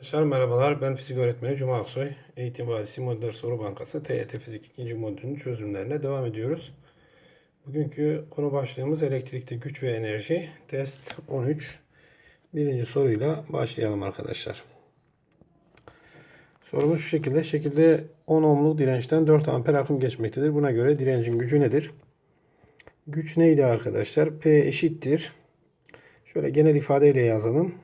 Arkadaşlar merhabalar. Ben fizik öğretmeni Cuma Aksoy. Eğitim Vadisi Modüler Soru Bankası TYT Fizik 2. modülünün çözümlerine devam ediyoruz. Bugünkü konu başlığımız elektrikte güç ve enerji. Test 13. Birinci soruyla başlayalım arkadaşlar. Sorumuz şu şekilde. Şekilde 10 ohmluk dirençten 4 amper akım geçmektedir. Buna göre direncin gücü nedir? Güç neydi arkadaşlar? P eşittir. Şöyle genel ifadeyle yazalım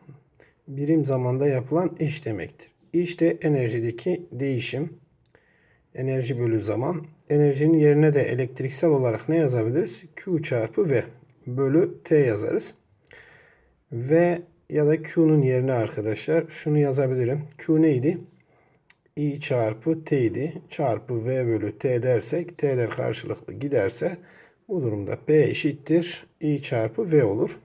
birim zamanda yapılan iş demektir. İş de enerjideki değişim. Enerji bölü zaman. Enerjinin yerine de elektriksel olarak ne yazabiliriz? Q çarpı V bölü T yazarız. V ya da Q'nun yerine arkadaşlar şunu yazabilirim. Q neydi? I çarpı T'ydi. Çarpı V bölü T dersek T'ler karşılıklı giderse bu durumda P eşittir. I çarpı V olur.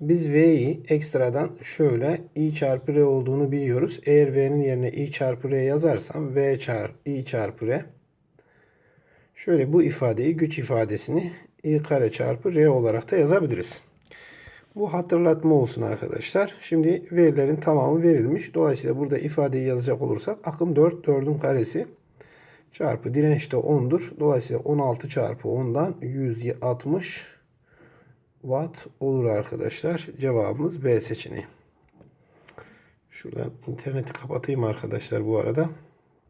Biz V'yi ekstradan şöyle I çarpı R olduğunu biliyoruz. Eğer V'nin yerine I çarpı R yazarsam V çarpı I çarpı R. Şöyle bu ifadeyi güç ifadesini I kare çarpı R olarak da yazabiliriz. Bu hatırlatma olsun arkadaşlar. Şimdi verilerin tamamı verilmiş. Dolayısıyla burada ifadeyi yazacak olursak akım 4, 4'ün karesi çarpı direnç de 10'dur. Dolayısıyla 16 çarpı 10'dan 160 watt olur arkadaşlar. Cevabımız B seçeneği. Şuradan interneti kapatayım arkadaşlar bu arada.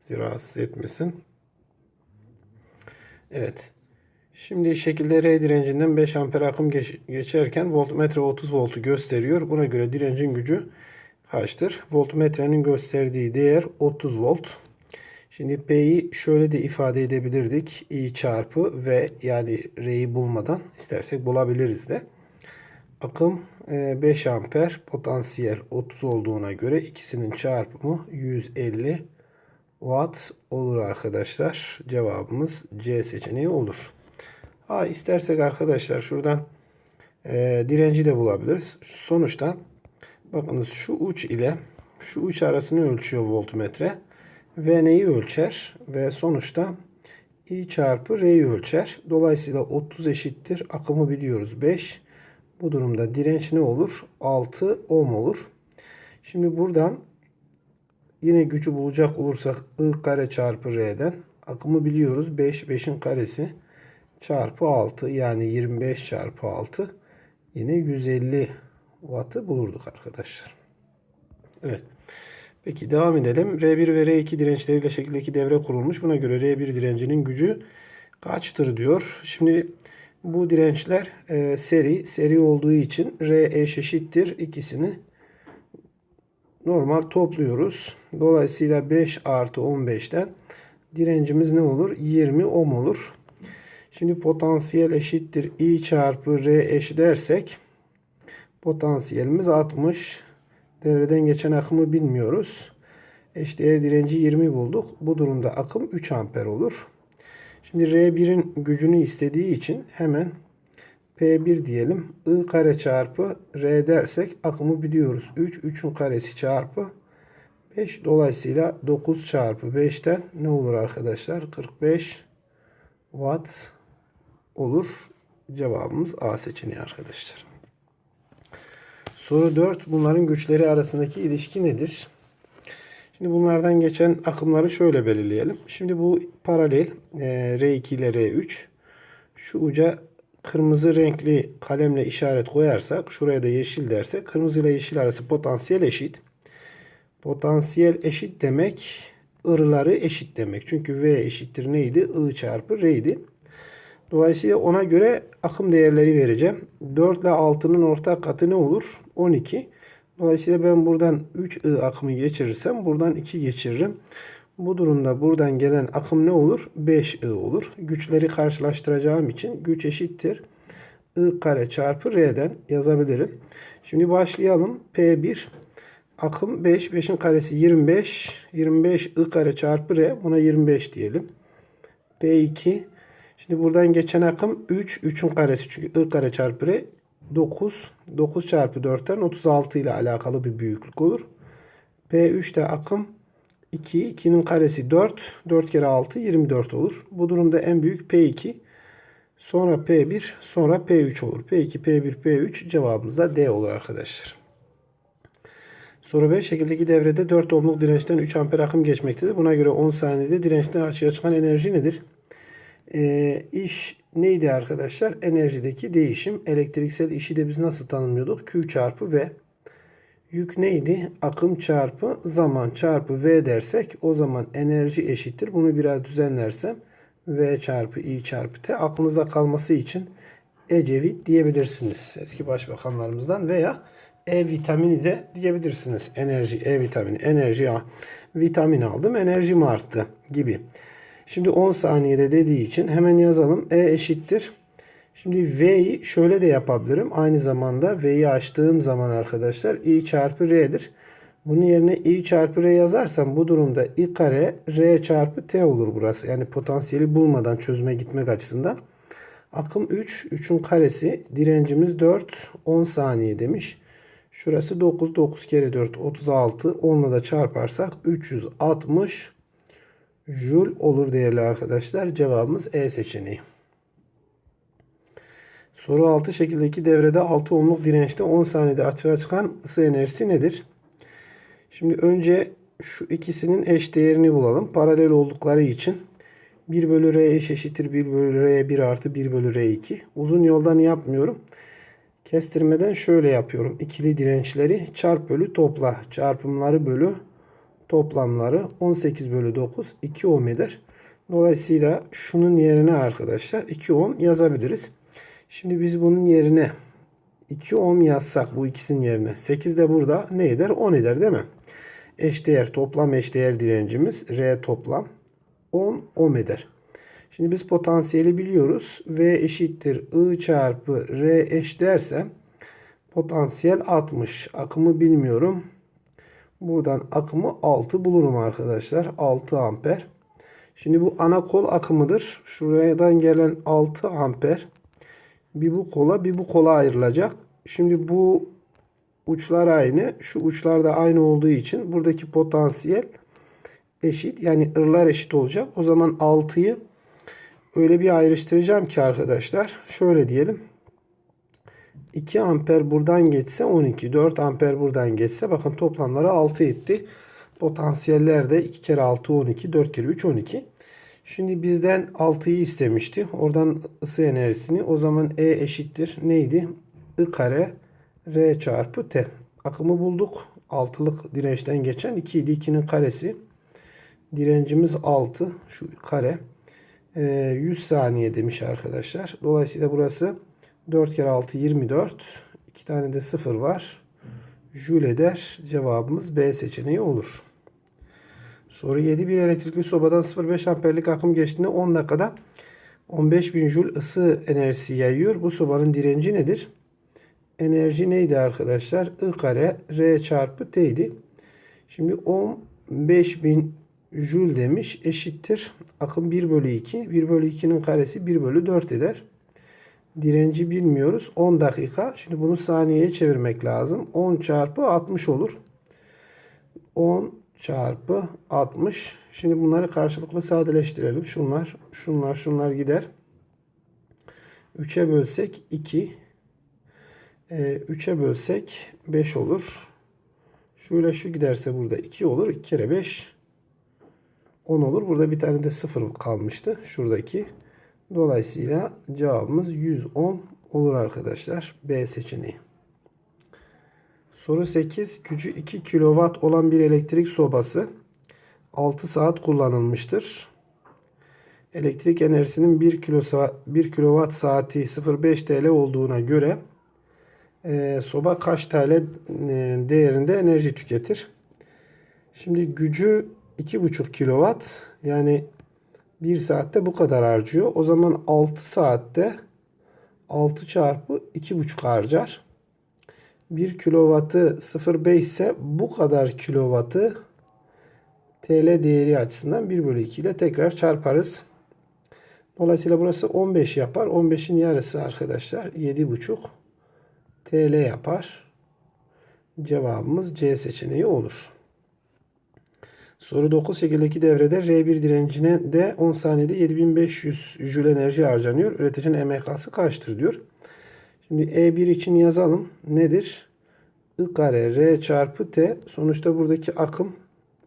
Bizi rahatsız etmesin. Evet. Şimdi şekilde R direncinden 5 amper akım geç, geçerken voltmetre 30 voltu gösteriyor. Buna göre direncin gücü kaçtır? Voltmetrenin gösterdiği değer 30 volt. Şimdi P'yi şöyle de ifade edebilirdik. I çarpı V yani R'yi bulmadan istersek bulabiliriz de. Akım 5 amper potansiyel 30 olduğuna göre ikisinin çarpımı 150 watt olur arkadaşlar. Cevabımız C seçeneği olur. Ha istersek arkadaşlar şuradan e, direnci de bulabiliriz. Sonuçta bakınız şu uç ile şu uç arasını ölçüyor voltmetre. V neyi ölçer? Ve sonuçta I çarpı R'yi ölçer. Dolayısıyla 30 eşittir. Akımı biliyoruz 5. Bu durumda direnç ne olur? 6 ohm olur. Şimdi buradan yine gücü bulacak olursak I kare çarpı R'den akımı biliyoruz. 5, 5'in karesi çarpı 6 yani 25 çarpı 6 yine 150 wattı bulurduk arkadaşlar. Evet. Peki devam edelim. R1 ve R2 dirençleriyle şekildeki devre kurulmuş. Buna göre R1 direncinin gücü kaçtır diyor. Şimdi bu dirençler e, seri. Seri olduğu için R eş eşittir. ikisini normal topluyoruz. Dolayısıyla 5 artı 15'ten direncimiz ne olur? 20 ohm olur. Şimdi potansiyel eşittir I çarpı R eş dersek potansiyelimiz 60. Devreden geçen akımı bilmiyoruz. Eşdeğer direnci 20 bulduk. Bu durumda akım 3 amper olur. Şimdi R1'in gücünü istediği için hemen P1 diyelim. I kare çarpı R dersek akımı biliyoruz. 3, 3'ün karesi çarpı 5. Dolayısıyla 9 çarpı 5'ten ne olur arkadaşlar? 45 watt olur. Cevabımız A seçeneği arkadaşlar. Soru 4. Bunların güçleri arasındaki ilişki nedir? Şimdi bunlardan geçen akımları şöyle belirleyelim. Şimdi bu paralel e, R2 ile R3. Şu uca kırmızı renkli kalemle işaret koyarsak, şuraya da yeşil derse, kırmızı ile yeşil arası potansiyel eşit. Potansiyel eşit demek, ırıları eşit demek. Çünkü V eşittir neydi? I çarpı R'ydi. Dolayısıyla ona göre akım değerleri vereceğim. 4 ile 6'nın ortak katı ne olur? 12. Dolayısıyla ben buradan 3I akımı geçirirsem buradan 2 geçiririm. Bu durumda buradan gelen akım ne olur? 5I olur. Güçleri karşılaştıracağım için güç eşittir. I kare çarpı R'den yazabilirim. Şimdi başlayalım. P1 akım 5. 5'in karesi 25. 25 I kare çarpı R. Buna 25 diyelim. P2 Şimdi buradan geçen akım 3. 3'ün karesi çünkü I kare çarpı R 9. 9 çarpı 4'ten 36 ile alakalı bir büyüklük olur. P3'te akım 2. 2'nin karesi 4. 4 kere 6 24 olur. Bu durumda en büyük P2. Sonra P1 sonra P3 olur. P2, P1, P3 cevabımız da D olur arkadaşlar. Soru 5. Şekildeki devrede 4 ohmluk dirençten 3 amper akım geçmektedir. Buna göre 10 saniyede dirençten açığa çıkan enerji nedir? Ee, iş neydi arkadaşlar? Enerjideki değişim. Elektriksel işi de biz nasıl tanımlıyorduk? Q çarpı V. Yük neydi? Akım çarpı zaman çarpı V dersek o zaman enerji eşittir. Bunu biraz düzenlersem V çarpı I çarpı T aklınızda kalması için Ecevit diyebilirsiniz. Eski başbakanlarımızdan veya E vitamini de diyebilirsiniz. Enerji, E vitamini, enerji, A. Vitamin aldım, enerjim arttı gibi. Şimdi 10 saniyede dediği için hemen yazalım. E eşittir. Şimdi V'yi şöyle de yapabilirim. Aynı zamanda V'yi açtığım zaman arkadaşlar I çarpı R'dir. Bunun yerine I çarpı R yazarsam bu durumda I kare R çarpı T olur burası. Yani potansiyeli bulmadan çözüme gitmek açısından. Akım 3. 3'ün karesi. Direncimiz 4. 10 saniye demiş. Şurası 9. 9 kere 4 36. 10'la da çarparsak 360 Joule olur değerli arkadaşlar. Cevabımız E seçeneği. Soru 6 şekildeki devrede 6 ohmluk dirençte 10 saniyede açığa çıkan ısı enerjisi nedir? Şimdi önce şu ikisinin eş değerini bulalım. Paralel oldukları için 1 bölü R eş eşittir 1 bölü R 1 artı 1 bölü R2. Uzun yoldan yapmıyorum. Kestirmeden şöyle yapıyorum. İkili dirençleri çarp bölü topla. Çarpımları bölü toplamları 18 bölü 9 2 ohm eder. Dolayısıyla şunun yerine arkadaşlar 2 ohm yazabiliriz. Şimdi biz bunun yerine 2 ohm yazsak bu ikisinin yerine 8 de burada ne eder? 10 eder değil mi? Eşdeğer toplam eşdeğer direncimiz R toplam 10 ohm eder. Şimdi biz potansiyeli biliyoruz. V eşittir I çarpı R eş dersem potansiyel 60. Akımı bilmiyorum. Buradan akımı 6 bulurum arkadaşlar. 6 amper. Şimdi bu ana kol akımıdır. Şuradan gelen 6 amper bir bu kola bir bu kola ayrılacak. Şimdi bu uçlar aynı. Şu uçlar da aynı olduğu için buradaki potansiyel eşit. Yani ırlar eşit olacak. O zaman 6'yı öyle bir ayrıştıracağım ki arkadaşlar. Şöyle diyelim. 2 amper buradan geçse 12. 4 amper buradan geçse bakın toplamları 6 etti. Potansiyeller de 2 kere 6 12. 4 kere 3 12. Şimdi bizden 6'yı istemişti. Oradan ısı enerjisini o zaman E eşittir. Neydi? I kare R çarpı T. Akımı bulduk. Altılık dirençten geçen 2 idi. 2'nin karesi. Direncimiz 6. Şu kare. Ee, 100 saniye demiş arkadaşlar. Dolayısıyla burası 4 kere 6 24. 2 tane de 0 var. Joule eder. Cevabımız B seçeneği olur. Soru 7. Bir elektrikli sobadan 0,5 amperlik akım geçtiğinde 10 dakikada 15.000 Joule ısı enerjisi yayıyor. Bu sobanın direnci nedir? Enerji neydi arkadaşlar? I kare R çarpı T idi. Şimdi 15.000 Joule demiş eşittir. Akım 1 bölü 2. 1 bölü 2'nin karesi 1 bölü 4 eder. Direnci bilmiyoruz. 10 dakika. Şimdi bunu saniyeye çevirmek lazım. 10 çarpı 60 olur. 10 çarpı 60. Şimdi bunları karşılıklı sadeleştirelim. Şunlar, şunlar, şunlar gider. 3'e bölsek 2. 3'e bölsek 5 olur. Şöyle şu giderse burada 2 olur. 2 kere 5 10 olur. Burada bir tane de 0 kalmıştı. Şuradaki. Dolayısıyla cevabımız 110 olur arkadaşlar. B seçeneği. Soru 8. Gücü 2 kW olan bir elektrik sobası 6 saat kullanılmıştır. Elektrik enerjisinin 1 kilo 1 kW saati 0.5 TL olduğuna göre e, soba kaç TL e, değerinde enerji tüketir? Şimdi gücü 2,5 kW yani 1 saatte bu kadar harcıyor. O zaman 6 saatte 6 çarpı 2,5 harcar. 1 kilovatı 0,5 ise bu kadar kilovatı TL değeri açısından 1 bölü 2 ile tekrar çarparız. Dolayısıyla burası 15 yapar. 15'in yarısı arkadaşlar 7,5 TL yapar. Cevabımız C seçeneği olur. Soru 9 şekildeki devrede R1 direncine de 10 saniyede 7500 Joule enerji harcanıyor. Üreticinin EMK'sı kaçtır diyor. Şimdi E1 için yazalım. Nedir? I kare R çarpı T. Sonuçta buradaki akım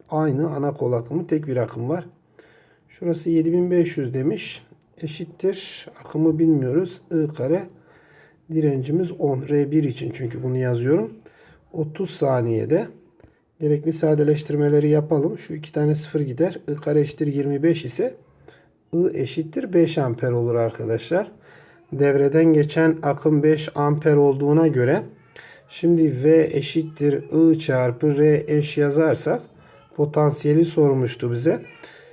aynı ana kol akımı. Tek bir akım var. Şurası 7500 demiş. Eşittir. Akımı bilmiyoruz. I kare direncimiz 10. R1 için çünkü bunu yazıyorum. 30 saniyede gerekli sadeleştirmeleri yapalım. Şu iki tane sıfır gider. I kare eşittir 25 ise I eşittir 5 amper olur arkadaşlar. Devreden geçen akım 5 amper olduğuna göre şimdi V eşittir I çarpı R eş yazarsak potansiyeli sormuştu bize.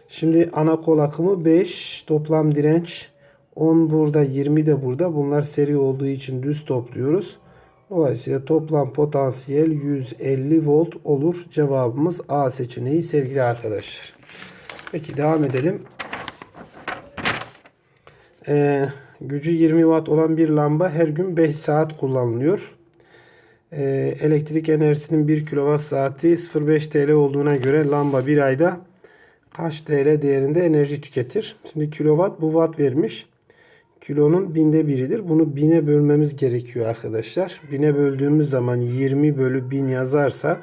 Şimdi ana kol akımı 5 toplam direnç 10 burada 20 de burada. Bunlar seri olduğu için düz topluyoruz. Dolayısıyla toplam potansiyel 150 volt olur. Cevabımız A seçeneği sevgili arkadaşlar. Peki devam edelim. Ee, gücü 20 watt olan bir lamba her gün 5 saat kullanılıyor. Ee, elektrik enerjisinin 1 kWh saati 0.5 TL olduğuna göre lamba bir ayda kaç TL değerinde enerji tüketir? Şimdi kilowatt bu watt vermiş. Kilonun binde biridir. Bunu bine bölmemiz gerekiyor arkadaşlar. Bine böldüğümüz zaman 20 bölü 1000 yazarsak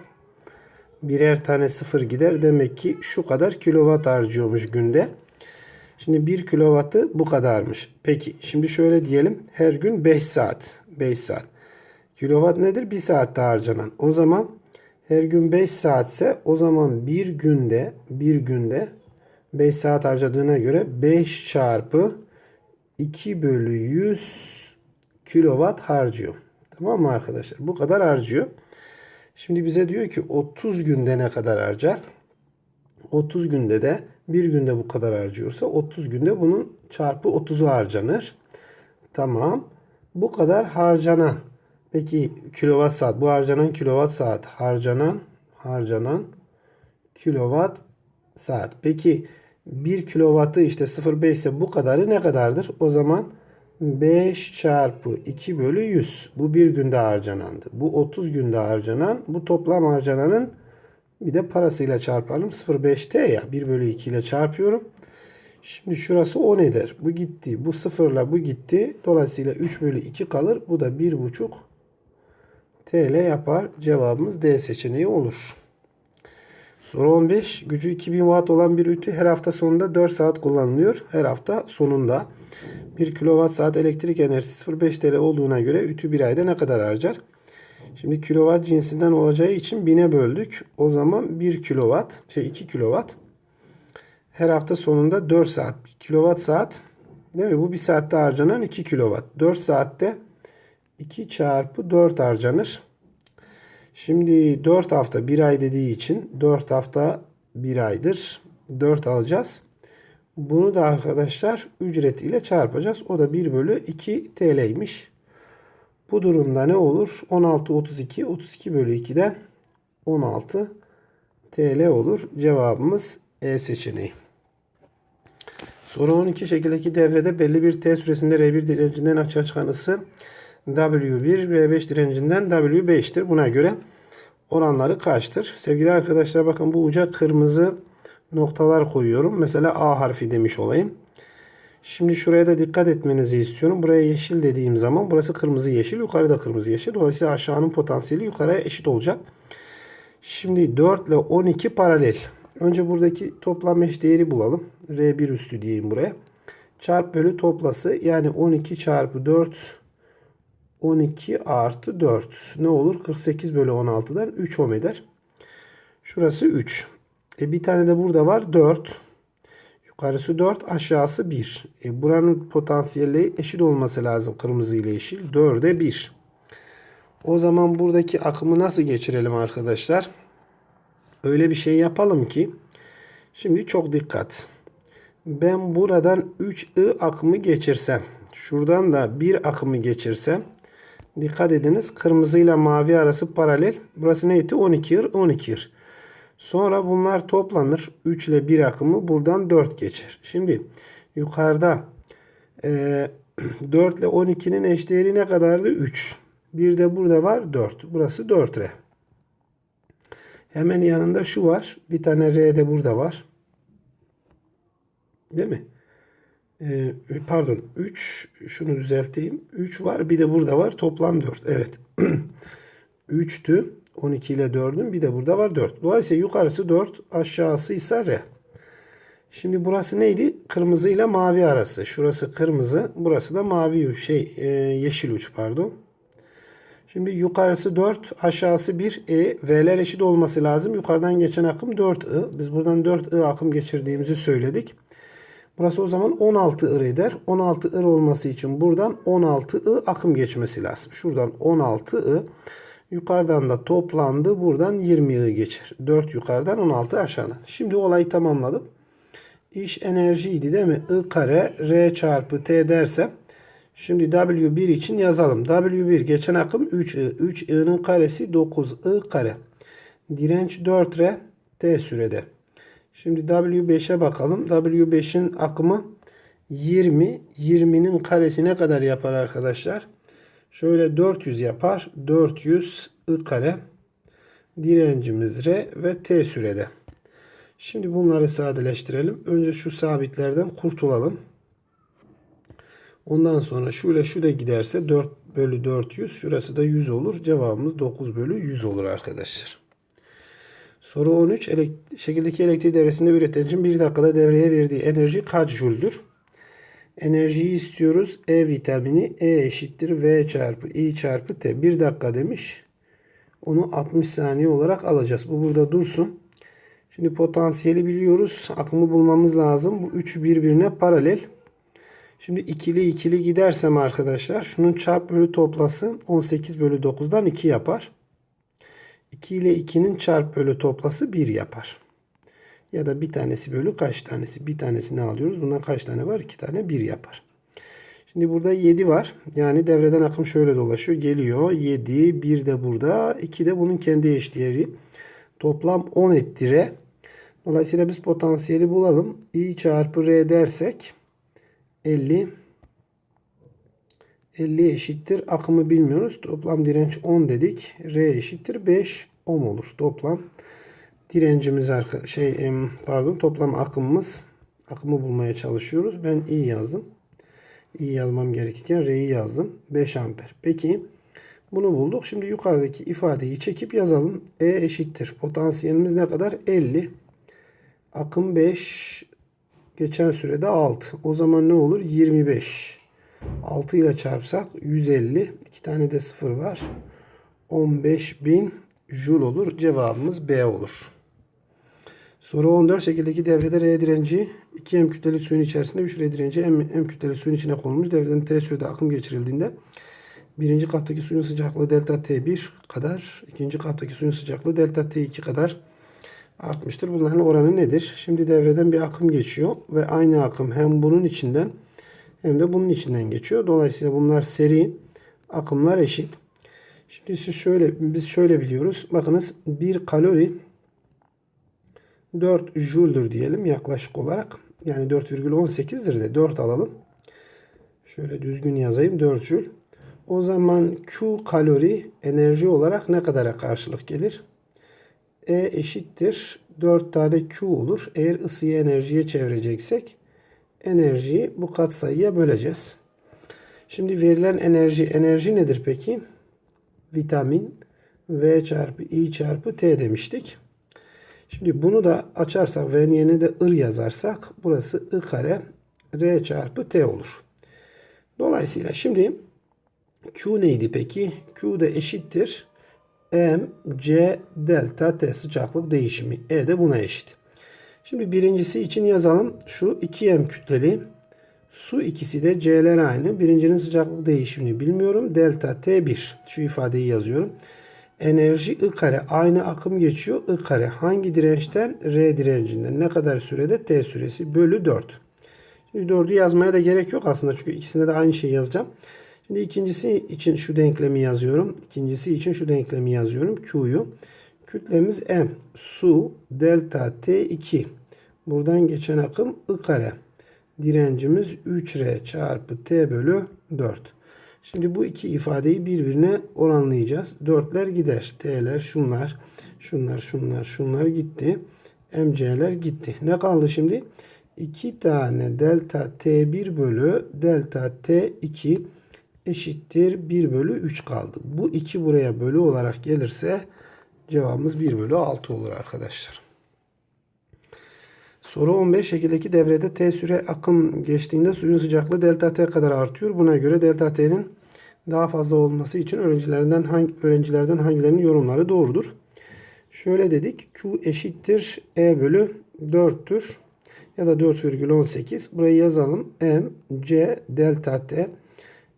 birer tane sıfır gider. Demek ki şu kadar kilowatt harcıyormuş günde. Şimdi 1 kilowattı bu kadarmış. Peki şimdi şöyle diyelim. Her gün 5 saat. 5 saat. Kilowatt nedir? 1 saatte harcanan. O zaman her gün 5 saatse o zaman bir günde bir günde 5 saat harcadığına göre 5 çarpı 2 bölü 100 kilowatt harcıyor. Tamam mı arkadaşlar? Bu kadar harcıyor. Şimdi bize diyor ki 30 günde ne kadar harcar? 30 günde de bir günde bu kadar harcıyorsa 30 günde bunun çarpı 30'u harcanır. Tamam. Bu kadar harcanan. Peki kilowatt saat bu harcanan kilowatt saat harcanan harcanan kilowatt saat. Peki 1 kilowattı işte 0.5 ise bu kadarı ne kadardır? O zaman 5 çarpı 2 bölü 100. Bu bir günde harcanandı. Bu 30 günde harcanan. Bu toplam harcananın bir de parasıyla çarpalım. 0.5T ya 1 bölü 2 ile çarpıyorum. Şimdi şurası 10 eder. Bu gitti. Bu sıfırla bu gitti. Dolayısıyla 3 bölü 2 kalır. Bu da 1.5 TL yapar. Cevabımız D seçeneği olur. Soru 15. Gücü 2000 watt olan bir ütü her hafta sonunda 4 saat kullanılıyor. Her hafta sonunda 1 kilowatt saat elektrik enerjisi 0.5 TL olduğuna göre ütü bir ayda ne kadar harcar? Şimdi kilowatt cinsinden olacağı için 1000'e böldük. O zaman 1 kilowatt, şey 2 kilowatt. Her hafta sonunda 4 saat. Kilowatt saat değil mi? Bu bir saatte harcanan 2 kilowatt. 4 saatte 2 çarpı 4 harcanır. Şimdi 4 hafta 1 ay dediği için 4 hafta 1 aydır. 4 alacağız. Bunu da arkadaşlar ücretiyle çarpacağız. O da 1 bölü 2 TL'ymiş. Bu durumda ne olur? 16, 32, 32 bölü 2'den 16 TL olur. Cevabımız E seçeneği. Soru 12 şekildeki devrede belli bir T süresinde R1 direncinden açığa çıkan ısı W1 V5 direncinden W5'tir. Buna göre oranları kaçtır? Sevgili arkadaşlar bakın bu uca kırmızı noktalar koyuyorum. Mesela A harfi demiş olayım. Şimdi şuraya da dikkat etmenizi istiyorum. Buraya yeşil dediğim zaman burası kırmızı yeşil, yukarıda kırmızı yeşil. Dolayısıyla aşağının potansiyeli yukarıya eşit olacak. Şimdi 4 ile 12 paralel. Önce buradaki toplam eş değeri bulalım. R1 üstü diyeyim buraya. Çarp bölü toplası yani 12 çarpı 4 12 artı 4 ne olur? 48 bölü 16'dan 3 ohm eder. Şurası 3. E bir tane de burada var 4. Yukarısı 4 aşağısı 1. E buranın potansiyeli eşit olması lazım kırmızı ile yeşil. 4'e 1. O zaman buradaki akımı nasıl geçirelim arkadaşlar? Öyle bir şey yapalım ki şimdi çok dikkat. Ben buradan 3I akımı geçirsem şuradan da 1 akımı geçirsem Dikkat ediniz kırmızı ile mavi arası paralel. Burası neydi? 12 yır 12 yır. Sonra bunlar toplanır. 3 ile 1 akımı buradan 4 geçer. Şimdi yukarıda e, 4 ile 12'nin eşdeğeri ne kadardı? 3. Bir de burada var 4. Burası 4 R. Hemen yanında şu var. Bir tane R de burada var. Değil mi? Ee, pardon 3 şunu düzelteyim. 3 var bir de burada var. Toplam 4. Evet. 3'tü. 12 ile 4'ün bir de burada var 4. Dolayısıyla yukarısı 4 aşağısı ise R. Şimdi burası neydi? Kırmızı ile mavi arası. Şurası kırmızı. Burası da mavi şey e, yeşil uç pardon. Şimdi yukarısı 4, aşağısı 1. E, V'ler eşit olması lazım. Yukarıdan geçen akım 4I. Biz buradan 4I akım geçirdiğimizi söyledik. Burası o zaman 16 I eder. 16 I olması için buradan 16 I akım geçmesi lazım. Şuradan 16 I. Yukarıdan da toplandı. Buradan 20 I geçer. 4 yukarıdan 16 aşağıdan. Şimdi olayı tamamladık. İş enerjiydi değil mi? I kare R çarpı T dersem Şimdi W1 için yazalım. W1 geçen akım 3I. 3I'nin karesi 9I kare. Direnç 4R T sürede. Şimdi W5'e bakalım. W5'in akımı 20. 20'nin karesi ne kadar yapar arkadaşlar? Şöyle 400 yapar. 400 I kare. Direncimiz R ve T sürede. Şimdi bunları sadeleştirelim. Önce şu sabitlerden kurtulalım. Ondan sonra şu ile şu da giderse 4 bölü 400. Şurası da 100 olur. Cevabımız 9 bölü 100 olur arkadaşlar. Soru 13. Elekt şekildeki elektrik devresinde üreticinin 1 dakikada devreye verdiği enerji kaç jüldür? Enerjiyi istiyoruz. E vitamini E eşittir V çarpı I çarpı T. 1 dakika demiş. Onu 60 saniye olarak alacağız. Bu burada dursun. Şimdi potansiyeli biliyoruz. Akımı bulmamız lazım. Bu üçü birbirine paralel. Şimdi ikili ikili gidersem arkadaşlar şunun çarp bölü toplası 18 bölü 9'dan 2 yapar. 2 ile 2'nin çarp bölü toplası 1 yapar. Ya da bir tanesi bölü kaç tanesi? Bir tanesini alıyoruz. Bundan kaç tane var? 2 tane 1 yapar. Şimdi burada 7 var. Yani devreden akım şöyle dolaşıyor. Geliyor 7. 1 de burada. 2 de bunun kendi eşdeğeri. Toplam 10 ettire. Dolayısıyla biz potansiyeli bulalım. I çarpı R dersek 50 50 eşittir. Akımı bilmiyoruz. Toplam direnç 10 dedik. R eşittir 5 ohm olur. Toplam direncimiz arka şey pardon toplam akımımız akımı bulmaya çalışıyoruz. Ben I yazdım. I yazmam gerekirken R'yi yazdım. 5 amper. Peki bunu bulduk. Şimdi yukarıdaki ifadeyi çekip yazalım. E eşittir. Potansiyelimiz ne kadar? 50. Akım 5 Geçen sürede 6. O zaman ne olur? 25. 6 ile çarpsak 150. 2 tane de 0 var. 15.000 joule olur. Cevabımız B olur. Soru 14. Şekildeki devrede R direnci 2 M kütleli suyun içerisinde 3 R direnci M, M kütleli suyun içine konulmuş. Devreden T sürede akım geçirildiğinde birinci kaptaki suyun sıcaklığı delta T1 kadar, ikinci kaptaki suyun sıcaklığı delta T2 kadar artmıştır. Bunların oranı nedir? Şimdi devreden bir akım geçiyor ve aynı akım hem bunun içinden hem de bunun içinden geçiyor. Dolayısıyla bunlar seri akımlar eşit. Şimdi siz şöyle biz şöyle biliyoruz. Bakınız bir kalori 4 jüldür diyelim yaklaşık olarak. Yani 4,18'dir de 4 alalım. Şöyle düzgün yazayım 4 jül. O zaman Q kalori enerji olarak ne kadara karşılık gelir? E eşittir 4 tane Q olur. Eğer ısıyı enerjiye çevireceksek enerjiyi bu katsayıya böleceğiz. Şimdi verilen enerji enerji nedir peki? Vitamin V çarpı I çarpı T demiştik. Şimdi bunu da açarsak V'nin yerine de I yazarsak burası I kare R çarpı T olur. Dolayısıyla şimdi Q neydi peki? Q da eşittir M, C, delta T sıcaklık değişimi. E de buna eşit. Şimdi birincisi için yazalım. Şu 2M kütleli. Su ikisi de C'ler aynı. Birincinin sıcaklık değişimini bilmiyorum. Delta T1. Şu ifadeyi yazıyorum. Enerji I kare aynı akım geçiyor. I kare hangi dirençten? R direncinden. Ne kadar sürede? T süresi bölü 4. Şimdi 4'ü yazmaya da gerek yok aslında. Çünkü ikisinde de aynı şeyi yazacağım. Şimdi ikincisi için şu denklemi yazıyorum. İkincisi için şu denklemi yazıyorum. Q'yu. Kütlemiz M. Su delta T2. Buradan geçen akım I kare. Direncimiz 3R çarpı T bölü 4. Şimdi bu iki ifadeyi birbirine oranlayacağız. 4'ler gider. T'ler şunlar. Şunlar şunlar şunlar gitti. MC'ler gitti. Ne kaldı şimdi? 2 tane delta T1 bölü delta T2 eşittir 1 bölü 3 kaldı. Bu 2 buraya bölü olarak gelirse cevabımız 1 bölü 6 olur arkadaşlar. Soru 15 şekildeki devrede T süre akım geçtiğinde suyun sıcaklığı delta T kadar artıyor. Buna göre delta T'nin daha fazla olması için öğrencilerden hangi öğrencilerden hangilerinin yorumları doğrudur? Şöyle dedik. Q eşittir E bölü 4'tür. Ya da 4,18. Burayı yazalım. M, C, delta T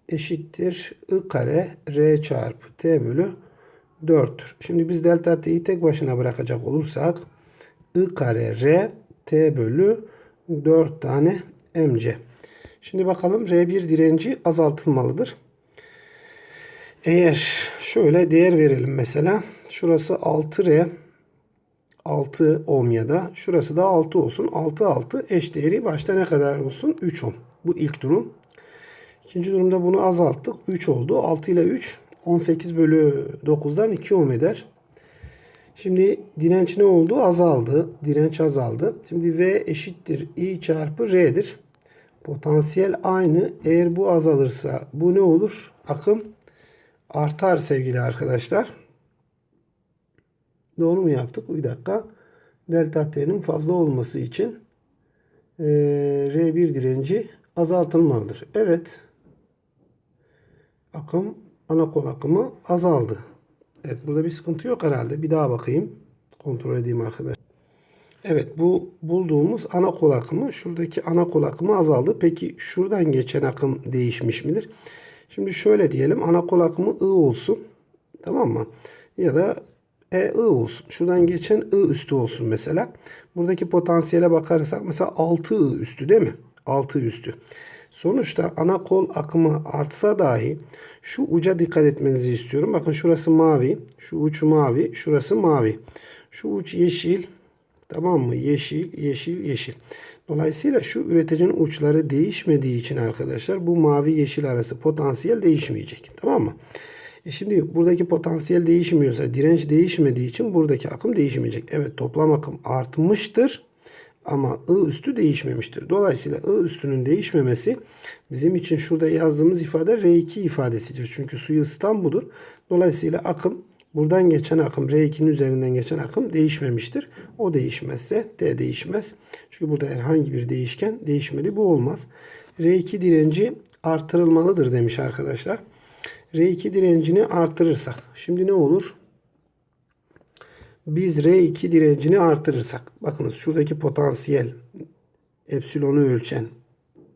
eşittir I kare R çarpı T bölü 4'tür. Şimdi biz delta T'yi tek başına bırakacak olursak I kare R T bölü 4 tane MC. Şimdi bakalım R1 direnci azaltılmalıdır. Eğer şöyle değer verelim mesela. Şurası 6R 6 ohm ya da şurası da 6 olsun. 6 6 eş değeri başta ne kadar olsun? 3 ohm. Bu ilk durum. İkinci durumda bunu azalttık. 3 oldu. 6 ile 3 18 bölü 9'dan 2 ohm eder. Şimdi direnç ne oldu? Azaldı. Direnç azaldı. Şimdi V eşittir I çarpı R'dir. Potansiyel aynı. Eğer bu azalırsa bu ne olur? Akım artar sevgili arkadaşlar. Doğru mu yaptık? Bir dakika. Delta T'nin fazla olması için e, R1 direnci azaltılmalıdır. Evet. Akım, ana kol akımı azaldı. Evet burada bir sıkıntı yok herhalde. Bir daha bakayım. Kontrol edeyim arkadaşlar. Evet bu bulduğumuz ana kol akımı şuradaki ana kol akımı azaldı. Peki şuradan geçen akım değişmiş midir? Şimdi şöyle diyelim ana kol akımı I olsun. Tamam mı? Ya da E I olsun. Şuradan geçen I üstü olsun mesela. Buradaki potansiyele bakarsak mesela 6 I üstü değil mi? 6 üstü. Sonuçta ana kol akımı artsa dahi şu uca dikkat etmenizi istiyorum. Bakın şurası mavi. Şu uç mavi. Şurası mavi. Şu uç yeşil. Tamam mı? Yeşil, yeşil, yeşil. Dolayısıyla şu üreticinin uçları değişmediği için arkadaşlar bu mavi yeşil arası potansiyel değişmeyecek. Tamam mı? E şimdi buradaki potansiyel değişmiyorsa direnç değişmediği için buradaki akım değişmeyecek. Evet toplam akım artmıştır. Ama I üstü değişmemiştir. Dolayısıyla I üstünün değişmemesi bizim için şurada yazdığımız ifade R2 ifadesidir. Çünkü suyu ısıtan budur. Dolayısıyla akım buradan geçen akım R2'nin üzerinden geçen akım değişmemiştir. O değişmezse T değişmez. Çünkü burada herhangi bir değişken değişmeli. Bu olmaz. R2 direnci artırılmalıdır demiş arkadaşlar. R2 direncini artırırsak şimdi ne olur? Biz R2 direncini artırırsak bakınız şuradaki potansiyel epsilonu ölçen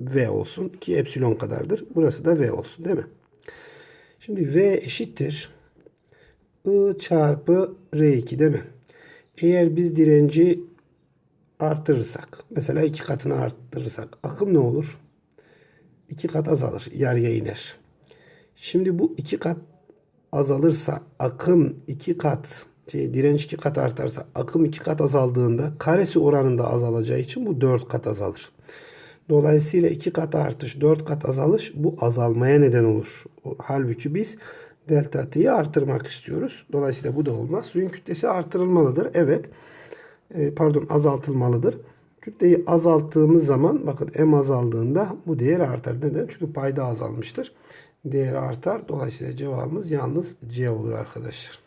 V olsun ki epsilon kadardır. Burası da V olsun değil mi? Şimdi V eşittir I çarpı R2 değil mi? Eğer biz direnci artırırsak mesela iki katını arttırırsak akım ne olur? İki kat azalır. Yarıya iner. Şimdi bu iki kat azalırsa akım iki kat şey, direnç iki kat artarsa akım iki kat azaldığında karesi oranında azalacağı için bu dört kat azalır. Dolayısıyla iki kat artış dört kat azalış bu azalmaya neden olur. Halbuki biz delta t'yi artırmak istiyoruz. Dolayısıyla bu da olmaz. Suyun kütlesi artırılmalıdır. Evet. E, pardon azaltılmalıdır. Kütleyi azalttığımız zaman bakın m azaldığında bu değer artar. Neden? Çünkü payda azalmıştır. Değer artar. Dolayısıyla cevabımız yalnız C olur arkadaşlar.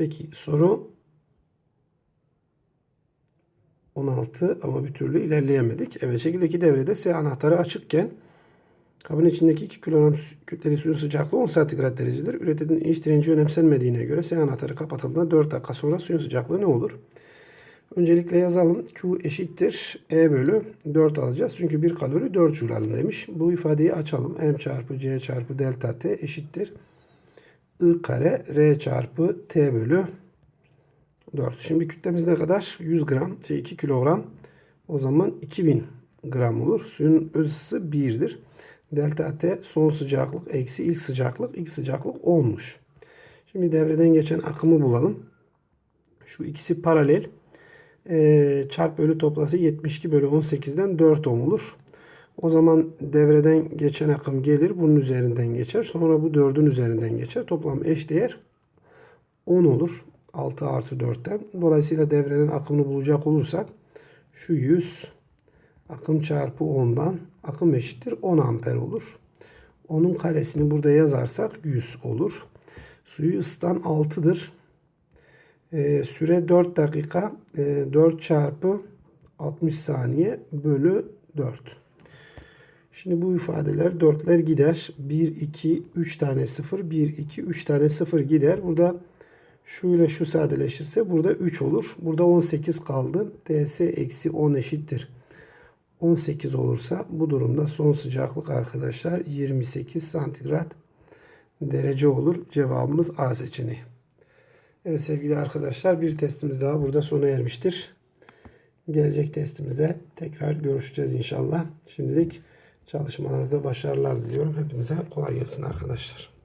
Peki soru 16 ama bir türlü ilerleyemedik. Evet şekildeki devrede S anahtarı açıkken kabın içindeki 2 kilogram kütleli suyun sıcaklığı 10 santigrat derecedir. Üreticinin iç direnci önemsenmediğine göre S anahtarı kapatıldığında 4 dakika sonra suyun sıcaklığı ne olur? Öncelikle yazalım. Q eşittir E bölü 4 alacağız. Çünkü 1 kalori 4 joule demiş. Bu ifadeyi açalım. M çarpı C çarpı delta T eşittir. I kare R çarpı T bölü 4. Şimdi kütlemiz ne kadar? 100 gram. Şey 2 kilogram. O zaman 2000 gram olur. Suyun öz ısısı 1'dir. Delta T son sıcaklık eksi ilk sıcaklık. ilk sıcaklık olmuş. Şimdi devreden geçen akımı bulalım. Şu ikisi paralel. Ee, çarp bölü toplası 72 bölü 18'den 4 ohm olur. O zaman devreden geçen akım gelir. Bunun üzerinden geçer. Sonra bu 4'ün üzerinden geçer. Toplam eş değer 10 olur. 6 artı 4'ten. Dolayısıyla devrenin akımını bulacak olursak şu 100 akım çarpı 10'dan akım eşittir 10 amper olur. Onun karesini burada yazarsak 100 olur. Suyu ısıtan 6'dır. Ee, süre 4 dakika. Ee, 4 çarpı 60 saniye bölü 4. Şimdi bu ifadeler dörtler gider. 1, 2, 3 tane 0. 1, 2, 3 tane 0 gider. Burada şu ile şu sadeleşirse burada 3 olur. Burada 18 kaldı. ts eksi 10 eşittir. 18 olursa bu durumda son sıcaklık arkadaşlar 28 santigrat derece olur. Cevabımız A seçeneği. Evet sevgili arkadaşlar bir testimiz daha burada sona ermiştir. Gelecek testimizde tekrar görüşeceğiz inşallah. Şimdilik çalışmalarınızda başarılar diliyorum. Hepinize kolay gelsin arkadaşlar.